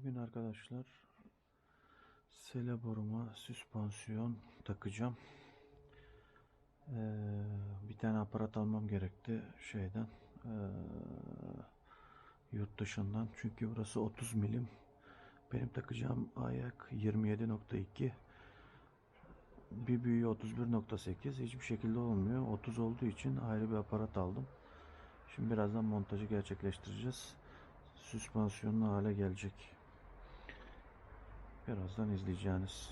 Bugün arkadaşlar sele boruma süspansiyon takacağım. Ee, bir tane aparat almam gerekti şeyden ee, yurt dışından çünkü burası 30 milim. Benim takacağım ayak 27.2 bir büyüğü 31.8 hiçbir şekilde olmuyor. 30 olduğu için ayrı bir aparat aldım. Şimdi birazdan montajı gerçekleştireceğiz. Süspansiyonlu hale gelecek. Birazdan izleyeceğiniz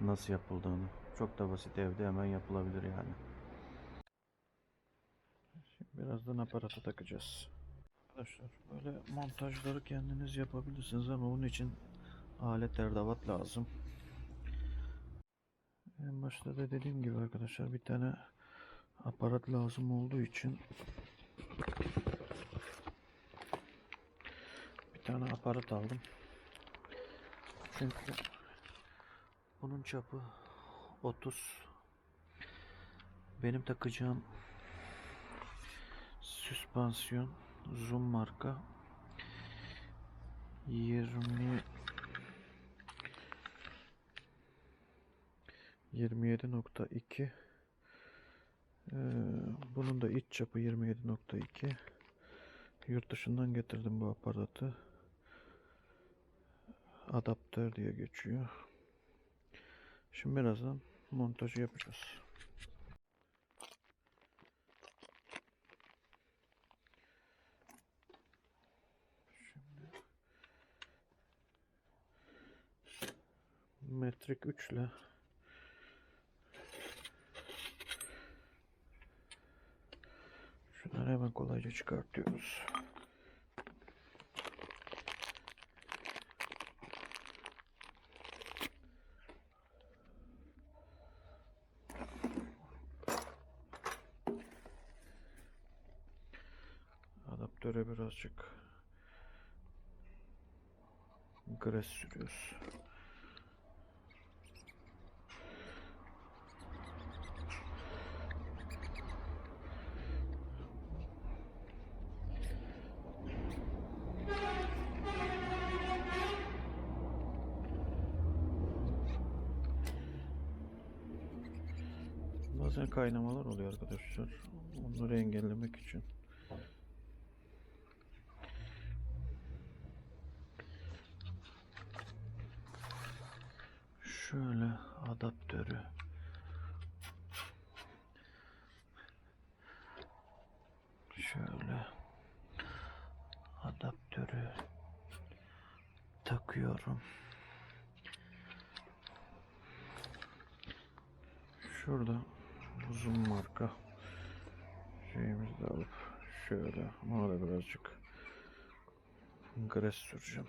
nasıl yapıldığını. Çok da basit evde hemen yapılabilir yani. Şimdi birazdan aparatı takacağız. Arkadaşlar böyle montajları kendiniz yapabilirsiniz ama bunun için alet erdavat lazım. En başta da dediğim gibi arkadaşlar bir tane aparat lazım olduğu için bir tane aparat aldım. Çünkü bunun çapı 30. Benim takacağım süspansiyon zoom marka 20 27.2 ee, bunun da iç çapı 27.2 yurt dışından getirdim bu aparatı adaptör diye geçiyor şimdi birazdan montajı yapacağız şimdi metrik 3 ile Şunları hemen kolayca çıkartıyoruz. Adaptöre birazcık gres sürüyoruz. Bazen kaynamalar oluyor arkadaşlar. Onları engellemek için. Şöyle adaptörü şöyle adaptörü takıyorum. Şurada uzun marka şeyimizi de alıp şöyle ona da birazcık gres süreceğim.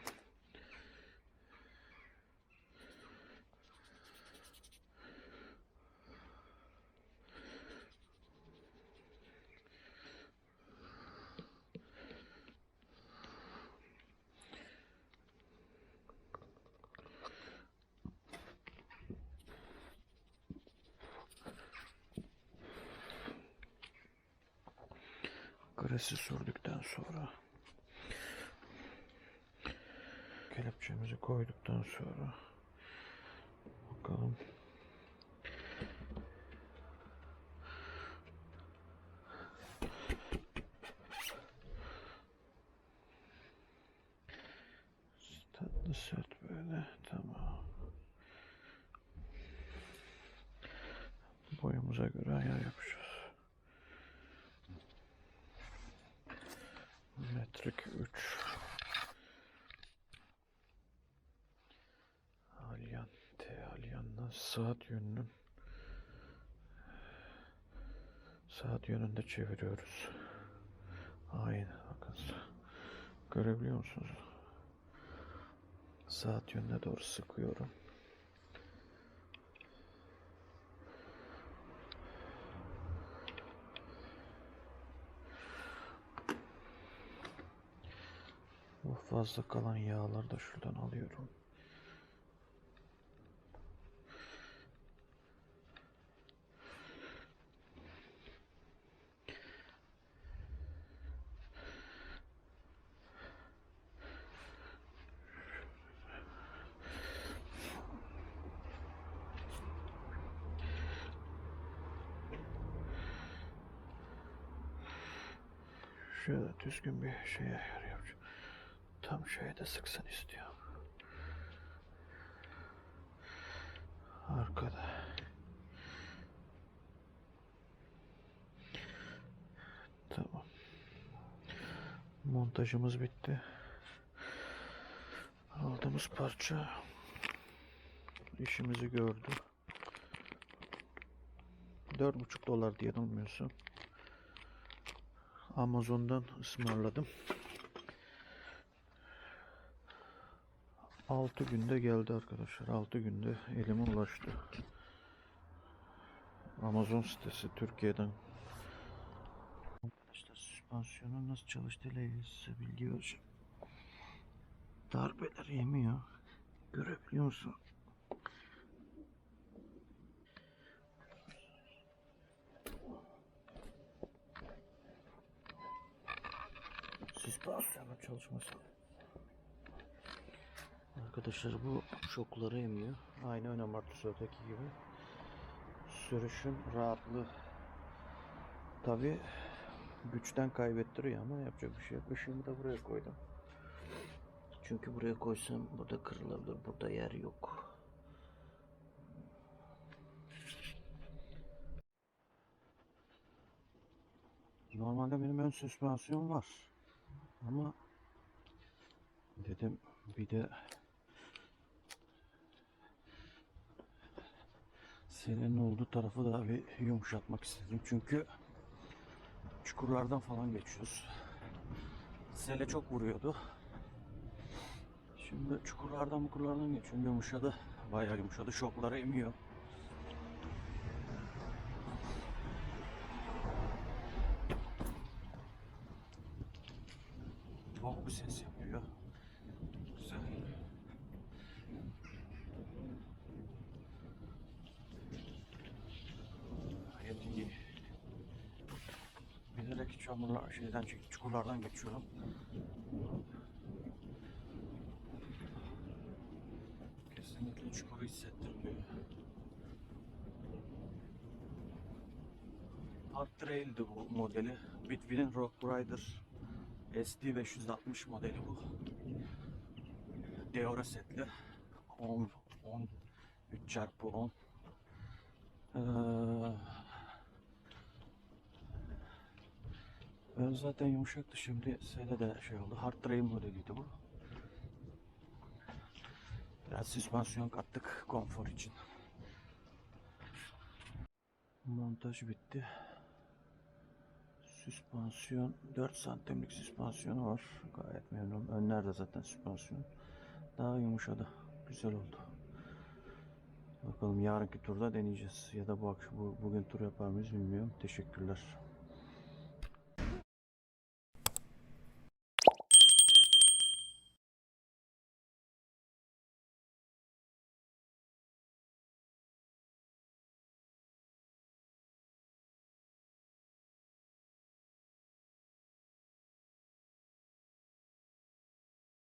Gresi sürdükten sonra kelepçemizi koyduktan sonra bakalım. Tatlı sert böyle tamam. Boyumuza göre ayar yapacağız Metrik 3 Alyan T Alyan'dan saat yönünün saat yönünde çeviriyoruz. Aynen bakın. Görebiliyor musunuz? Saat yönüne doğru sıkıyorum. Bu fazla kalan yağları da şuradan alıyorum. Şöyle düzgün bir şeye yarıyor. Tam şeye de sıksın istiyorum. Arkada. Tamam. Montajımız bitti. Aldığımız parça işimizi gördü. 4,5 dolar diye yanılmıyorsam. Amazon'dan ısmarladım. 6 günde geldi arkadaşlar. 6 günde elime ulaştı. Amazon sitesi Türkiye'den. Arkadaşlar süspansiyonun nasıl çalıştığıyla ilgili size bilgi vereceğim. Darbeler yemiyor. Görebiliyor musun? Süspansiyonun çalışması. Arkadaşlar bu şokları emiyor. Aynı ön amortisördeki gibi. Sürüşün rahatlığı tabi güçten kaybettiriyor ama yapacak bir şey yok. Işığımı da buraya koydum. Çünkü buraya koysam burada kırılabilir. Burada yer yok. Normalde benim ön süspansiyon var. Ama dedim bir de Selenin olduğu tarafı da bir yumuşatmak istedim. Çünkü çukurlardan falan geçiyoruz. Sele çok vuruyordu. Şimdi çukurlardan mukurlardan geçiyorum. Yumuşadı. Bayağı yumuşadı. Şokları emiyor. Bir ses yapıyor. Güzel. Gayet iyi. Bilerek çamurlar şeyden çukurlardan geçiyorum. Kesinlikle çukuru hissettirmiyor. Hard Trail'di bu modeli. Bitwin'in Rock Rider SD 560 modeli bu. Deora setli. 10 10 3 çarpı 10 ee, ön zaten yumuşaktı şimdi sele de şey oldu. Hard Trail modeliydi bu. Biraz süspansiyon kattık konfor için. Montaj bitti. Süspansiyon 4 santimlik süspansiyonu var. Gayet memnunum. Önler de zaten süspansiyon. Daha yumuşadı. Güzel oldu. Bakalım yarınki turda deneyeceğiz. Ya da bu akşam bu, bugün tur yapar mıyız bilmiyorum. Teşekkürler.